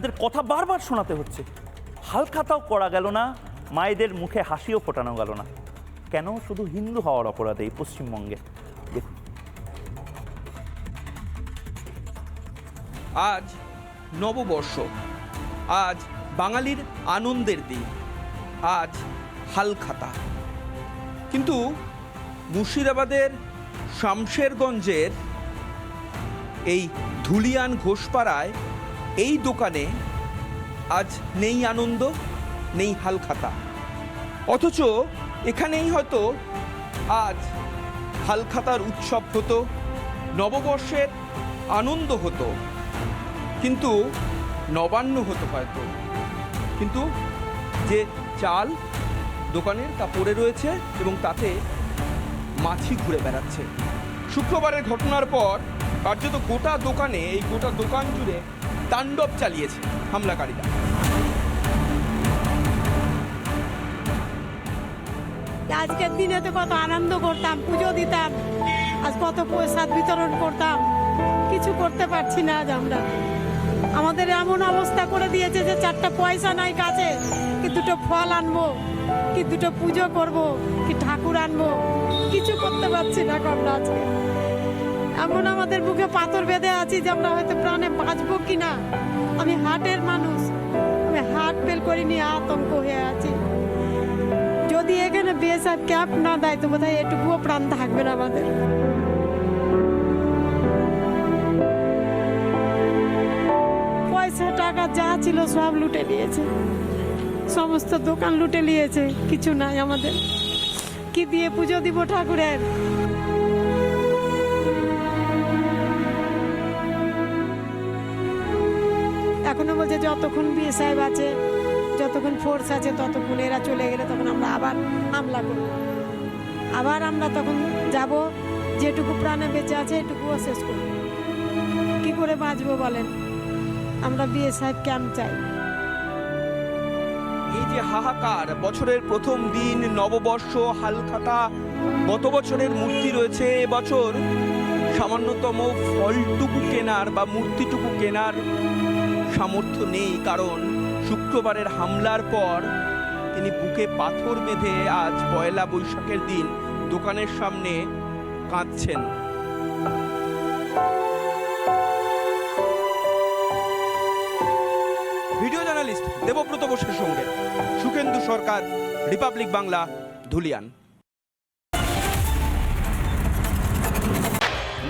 তাদের কথা বারবার শোনাতে হচ্ছে। হালখাতাও করা গেল না, মায়েদের মুখে হাসিও ফোটানো গেল না। কেন? শুধু হিন্দু হওয়ার অপরাধে এই পশ্চিমবঙ্গে। দেখুন। আজ নববর্ষ। আজ বাঙালির আনন্দের দিন। আজ হালখাতা। কিন্তু মুর্শিদাবাদের শামশেরগঞ্জের এই ধুলিয়ান ঘোষপাড়ায় এই দোকানে আজ নেই আনন্দ, নেই হালখাতা। অথচ এখানেই হয়তো আজ হালখাতার উৎসব হতো, নববর্ষের আনন্দ হতো, কিন্তু নবান্ন হতো হয়তো। কিন্তু যে চাল দোকানের তা পড়ে রয়েছে এবং তাতে মাছি ঘুরে বেড়াচ্ছে। শুক্রবারের ঘটনার পর কার্যত গোটা দোকানে, এই গোটা দোকান জুড়ে তাণ্ডব চালিয়েছে হামলাকারীরা। আজকের দিনে তো কত আনন্দ করতাম, পুজো দিতাম, আজ কত প্রসাদ বিতরণ করতাম, কিছু করতে পারছি না আজ আমরা। আমাদের এমন অবস্থা করে দিয়েছে যে চারটা পয়সা নাই কাছে, কি দুটো ফল আনব, কি দুটো পুজো করব, কি ঠাকুর আনব, কিছু করতে পারছি না আমরা আজকে। এমন আমাদের বুকে পাথর বেঁধে আছি যে আমরা হয়তো প্রাণে বাঁচবো কি না আমি হার্টের মানুষ। আমি হার্ট ফেল করে নিয়ে আতঙ্ক হয়ে আছি। যদি এখানে বেসার ক্যাপ না দেয়, তো বোধহয় এটুকুও প্রাণ থাকবে না আমাদের। পয়সা, টাকা যা ছিল সব লুটে নিয়েছে। সমস্ত দোকান লুটে নিয়েছে। কিছু নাই আমাদের। কি দিয়ে পুজো দিব ঠাকুরের? এখনও বলছে, যতক্ষণ সাহেব আছে, যতক্ষণ ফোর্স আছে, ততক্ষণ এরা চলে গেলে তখন আমরা আবার হামলা করব। আবার আমরা তখন যাব, যেটুকু প্রাণে বেঁচে আছে এটুকুও শেষ করব। কি করে বাঁচবো বলেন? আমরা সাহেব ক্যাম্প চাই। এই যে হাহাকার, বছরের প্রথম দিন, নববর্ষ, হালখাতা, গত বছরের মূর্তি রয়েছে, এবছর সামান্যতম ফলটুকু কেনার বা মূর্তিটুকু কেনার সামর্থ্য নেই, কারণ শুক্রবারের হামলার পর তিনি বুকে পাথর বেঁধে আজ পয়লা বৈশাখের দিন দোকানের সামনে কাঁদছেন। ভিডিও জার্নালিস্ট দেবব্রত বোসের সঙ্গে সুখেন্দু সরকার, রিপাবলিক বাংলা, ধুলিয়ান।